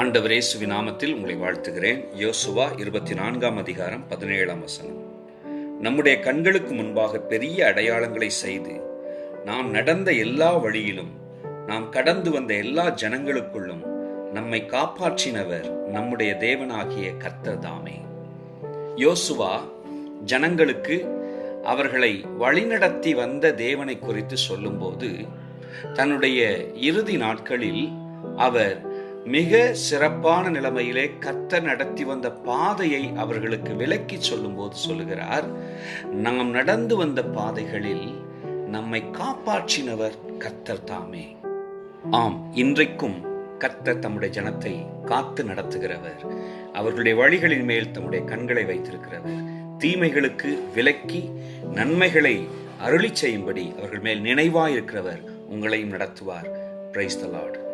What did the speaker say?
ஆண்டவர் இயேசுவின் நாமத்தில் உங்களை வாழ்த்துகிறேன். யோசுவா இருபத்தி நான்காம் அதிகாரம் பதினேழாம் வசனம். நம்முடைய கண்களுக்கு முன்பாக பெரிய அடையாளங்களை செய்து நாம் நடந்த எல்லா வழியிலும் நாம் கடந்து வந்த எல்லா ஜனங்களுக்குள்ளும் நம்மை காப்பாற்றினவர் நம்முடைய தேவனாகிய கர்த்தர்தாமே யோசுவா ஜனங்களுக்கு அவர்களை வழிநடத்தி வந்த தேவனை குறித்து சொல்லும்போது தன்னுடைய இறுதி நாட்களில் அவர் மிக சிறப்பான நிலைமையிலே கத்த நடத்தி வந்த பாதையை அவர்களுக்கு விளக்கி சொல்லும்போது சொல்லுகிறார் நாம் நடந்து வந்த பாதைகளில் நம்மை காப்பாற்றினவர் கத்தர் தாமே. ஆம் இன்றைக்கும் கத்தர் தம்முடைய ஜனத்தை காத்து நடத்துகிறவர். அவர்களுடைய வழிகளின் மேல் தம்முடைய கண்களை வைத்திருக்கிறவர். தீமைகளுக்கு விலக்கி நன்மைகளை அருளி செய்யும்படி அவர்கள் மேல் நினைவாயிருக்கிறவர். உங்களையும் நடத்துவார். Praise the Lord